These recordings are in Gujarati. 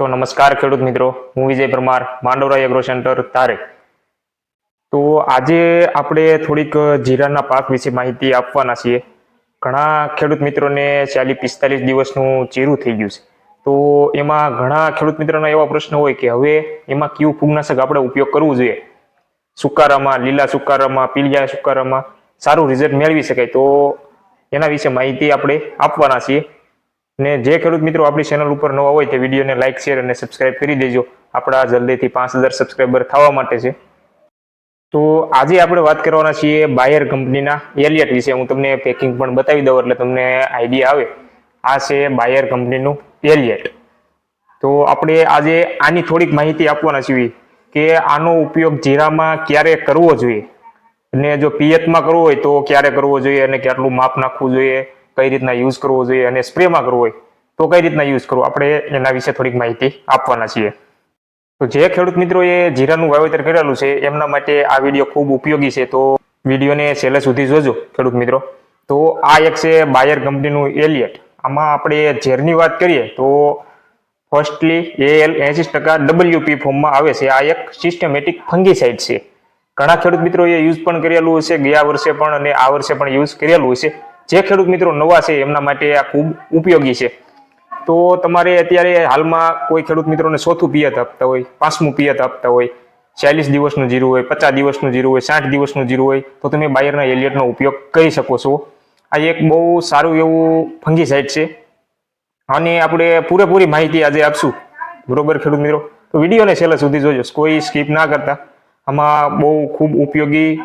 તો નમસ્કાર ખેડૂત મિત્રો, હું વિજય પરમાર માંડવરા એગ્રો સેન્ટર તારે. તો આજે આપણે થોડીક જીરાના પાક વિશે માહિતી આપવાના છીએ. ઘણા ખેડૂત મિત્રોને ચાલીસ પિસ્તાલીસ દિવસનું ચીરું થઈ ગયું છે. તો એમાં ઘણા ખેડૂત મિત્રોના એવા પ્રશ્ન હોય કે હવે એમાં કયું ફૂગનાશક આપણે ઉપયોગ કરવું જોઈએ? સુકારામાં, લીલા સુકારામાં પીલિયા સુકારામાં સારું રિઝલ્ટ મેળવી શકાય. તો એના વિશે માહિતી આપણે આપવાના છીએ. ને જે ખેડૂત મિત્રો આપણી ચેનલ ઉપર નવા હોય તે વિડીયોને લાઇક શેર અને સબસ્ક્રાઇબ કરી દેજો. આપણા જલ્દીથી પાંચ હજાર સબસ્ક્રાઈબર થવા માટે છે. તો આજે આપણે વાત કરવાના છીએ બાયર કંપનીના એલિયટ વિશે. હું તમને પેકિંગ પણ બતાવી દઉં એટલે તમને આઈડિયા આવે. આ છે બાયર કંપનીનું એલિયટ તો આપણે આજે આની થોડીક માહિતી આપવાના છીએ કે આનો ઉપયોગ જીરામાં ક્યારે કરવો જોઈએ? અને જો પિયતમાં કરવો હોય તો ક્યારે કરવો જોઈએ અને કેટલું માપ નાખવું જોઈએ? કઈ રીતના યુઝ કરવો જોઈએ અને સ્પ્રેમાં કરવો હોય તો કઈ રીતના યુઝ કરવો? આપણે એના વિશે થોડીક માહિતી આપવાના છીએ. તો જે ખેડૂત મિત્રોએ જીરાનું વાવેતર કરેલું છે, એમના માટે આ વીડિયો ખૂબ ઉપયોગી છે. તો વિડીયોને છેલ્લે સુધી જોજો ખેડૂત મિત્રો. તો આ એક છે બાયર કંપનીનું એલિયટ આમાં આપણે ઝેરની વાત કરીએ તો ફર્સ્ટલી એએલ એસી ટકા ડબલ્યુપી ફોર્મમાં આવે છે. આ એક સિસ્ટમેટિક ફંગીસાઇડ છે. ઘણા ખેડૂત મિત્રોએ યુઝ પણ કરેલું હશે, ગયા વર્ષે પણ અને આ વર્ષે પણ યુઝ કરેલું હશે. જે ખેડૂત મિત્રો નવા છે એમના માટે આ ખૂબ ઉપયોગી છે. તો તમારે અત્યારે હાલમાં કોઈ ખેડૂત મિત્રોને ચોથું પિયત આપતા હોય, પાંચમું પિયત આપતા હોય, ચાલીસ દિવસનું જીરું હોય, પચાસ દિવસનું જીરું હોય, સાઠ દિવસનું જીરું હોય, તો તમે બાયરના એલિયટનો ઉપયોગ કરી શકો છો. આ એક બહુ સારું એવું ફંગીસાઇડ છે. અને આપણે પૂરેપૂરી માહિતી આજે આપશું. બરોબર ખેડૂત મિત્રો? તો વિડીયોને છેલ્લે સુધી જોજો, કોઈ સ્કીપ ના કરતા. આમાં બહુ ખૂબ ઉપયોગી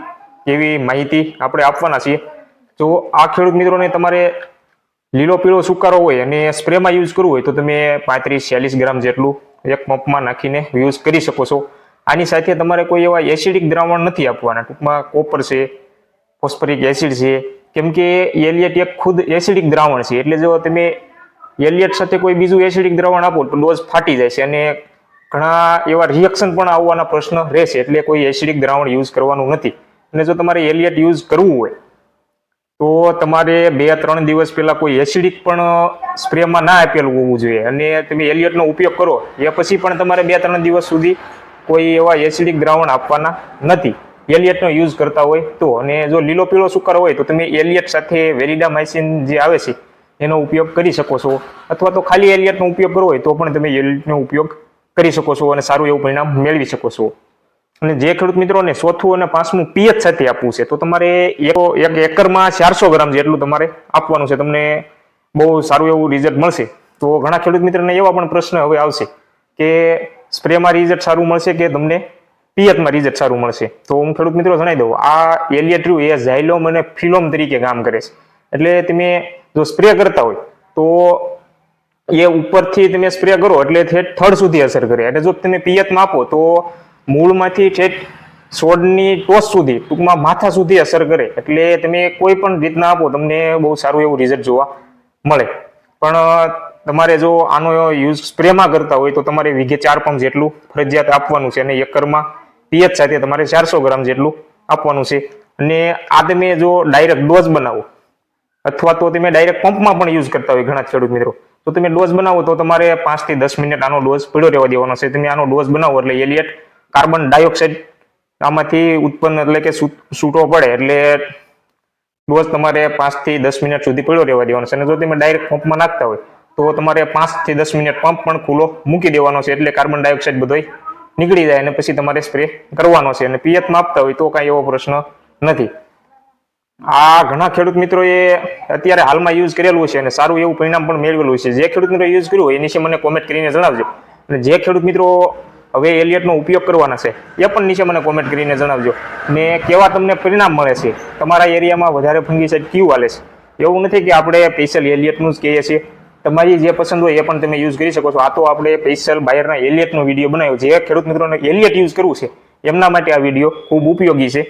એવી માહિતી આપણે આપવાના છીએ. જો આ ખેડૂત મિત્રોને તમારે લીલો, પીળો સુકારો હોય અને સ્પ્રેમાં યુઝ કરવું હોય તો તમે પાંત્રીસ ચાલીસ ગ્રામ જેટલું એક પંપમાં નાખીને યુઝ કરી શકો છો. આની સાથે તમારે કોઈ એવા એસિડિક દ્રાવણ નથી આપવાના. ટૂંકમાં કોપર છે, ફોસ્ફરિક એસિડ છે, કેમ કે એલિયટ એક ખુદ એસિડિક દ્રાવણ છે. એટલે જો તમે એલિયટ સાથે કોઈ બીજું એસિડિક દ્રાવણ આપો તો ડોઝ ફાટી જાય છે અને ઘણા એવા રિએક્શન પણ આવવાના પ્રશ્ન રહેશે. એટલે કોઈ એસિડિક દ્રાવણ યુઝ કરવાનું નથી. અને જો તમારે એલિયટ યુઝ કરવું હોય તો તમારે બે ત્રણ દિવસ પહેલા કોઈ એસિડિક પણ સ્પ્રેમાં ના આપેલું હોવું જોઈએ. અને તમે એલિયટનો ઉપયોગ કરો, એ પછી પણ તમારે બે ત્રણ દિવસ સુધી કોઈ એવા એસિડિક દ્રાવણ આપવાના નથી. એલિયટનો યુઝ કરતા હોય તો. અને જો લીલો પીળો સુકાર હોય તો તમે એલિયટ સાથે વેલિડામાઇસિન જે આવે છે, એનો ઉપયોગ કરી શકો છો. અથવા તો ખાલી એલિયટનો ઉપયોગ કરવો હોય તો પણ તમે એલિયટનો ઉપયોગ કરી શકો છો અને સારું એવું પરિણામ મેળવી શકો છો. અને જે ખેડૂત મિત્રોને ચોથું અને પાંચમું પીએચ સાથે આપવું છે, તો તમારે એક એક એકરમાં ચારસો ગ્રામ જેટલું તમારે આપવાનું છે. તમને બહુ સારું એવું રિઝલ્ટ મળશે. તો ઘણા ખેડૂત મિત્રોને એવા પણ પ્રશ્ન હવે આવશે કે સ્પ્રેમાં રિઝલ્ટ સારું મળશે કે તમને પિયતમાં રિઝલ્ટ સારું મળશે? તો હું ખેડૂત મિત્રો જણાવી દઉં, આ એલિયટ્રુ એ ઝાયલોમ અને ફિલોમ તરીકે કામ કરે છે. એટલે તમે જો સ્પ્રે કરતા હોય, તો એ ઉપરથી તમે સ્પ્રે કરો, એટલે થર્ડ સુધી અસર કરે. એટલે જો તમે પિયતમાં આપો, તો મૂળમાંથી છેક છોડની ટોચ સુધી, ટૂંકમાં માથા સુધી અસર કરે, એટલે તમે કોઈ પણ રીતના આપો, તમને બહુ સારું એવું રિઝલ્ટ જોવા મળે. પણ તમારે જો આનો યુઝ સ્પ્રેમાં કરતા હોય, તો તમારે વીઘે ચાર પંપ જેટલું ફરજિયાત આપવાનું છે, અને એકરમાં પિયત સાથે તમારે ચારસો ગ્રામ જેટલું આપવાનું છે. અને આ તમે જો ડાયરેક્ટ ડોઝ બનાવો, અથવા તો તમે ડાયરેક્ટ પંપમાં પણ યુઝ કરતા હોય ઘણા ખેડૂત મિત્રો, તો તમે ડોઝ બનાવો, તો તમારે પાંચથી દસ મિનિટ આનો ડોઝ પીળો રહેવા દેવાનો છે. તમે આનો ડોઝ બનાવો એટલે એલિયટ કાર્બન ડાયોક્સાઇડ આમાંથી ઉત્પન્ન એટલે કે છૂટો પડે એટલે ડોઝ તમારે પાંચથી દસ મિનિટ સુધી પડ્યો રહેવા દેવાનો છે. અને જો તમે ડાયરેક્ટ પંપમાં નાખતા હોય, તો તમારે પાંચથી દસ મિનિટ પંપ પણ ખુલ્લો મૂકી દેવાનો છે એટલે કાર્બન ડાયોક્સાઇડ બધો નીકળી જાય અને પછી તમારે સ્પ્રે કરવાનો છે. અને પિયતમાં આપતા હોય તો કાંઈ એવો પ્રશ્ન નથી. આ ઘણા ખેડૂત મિત્રોએ અત્યારે હાલમાં યુઝ કરેલું છે અને સારું એવું પરિણામ પણ મેળવેલું છે. જે ખેડૂત મિત્રો યુઝ કર્યું હોય એની મને કોમેન્ટ કરીને જણાવજો. અને જે ખેડૂત મિત્રો હવે એલિયટનો ઉપયોગ કરવાના છે. એ પણ નીચે મને કોમેન્ટ કરીને જણાવજો. ને કેવા તમને પરિણામ મળે છે? તમારા એરિયામાં વધારે ફંગીસાઇડ કયું હાલે છે? એવું નથી કે આપણે સ્પેશિયલ એલિયટનું જ કહીએ છીએ. તમારી જે પસંદ હોય એ પણ તમે યુઝ કરી શકો છો. આ તો આપણે સ્પેશિયલ બાયરના એલિયટનો વીડિયો બનાવ્યો જે ખેડૂત મિત્રોને એલિયટ યુઝ કરવું છે. એમના માટે આ વીડિયો ખૂબ ઉપયોગી છે.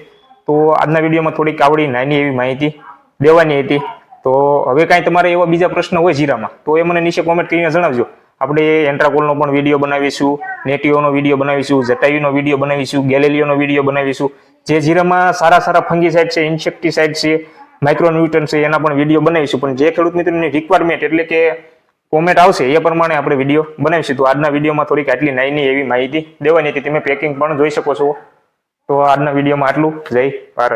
તો આજના વિડીયોમાં થોડીક આવડી નાની એવી માહિતી દેવાની હતી. તો હવે કાંઈ તમારે એવા બીજા પ્રશ્ન હોય જીરામાં, તો એ મને નીચે કોમેન્ટ કરીને જણાવજો. આપણે એન્ટ્રાકોલનો પણ વીડિયો બનાવીશું, નેટીઓનો વીડિયો બનાવીશું જટાયુનો વીડિયો બનાવીશું, ગેલેલિયોનો વીડિયો બનાવીશું. જે જીરામાં સારા સારા ફંગીસાઇડ છે, ઇન્સેક્ટિસાઇડ છે માઇક્રોન્યુટન છે, એના પણ વીડિયો બનાવીશું. પણ જે ખેડૂત મિત્રોની રિક્વાયરમેન્ટ એટલે કે કોમેન્ટ આવશે, એ પ્રમાણે આપણે વીડિયો બનાવીશું. તો આજના વિડીયોમાં થોડીક આટલી નાની એવી માહિતી દેવાની હતી. તમે પેકિંગ પણ જોઈ શકો છો. તો આજના વિડીયોમાં આટલું. જય ભારત.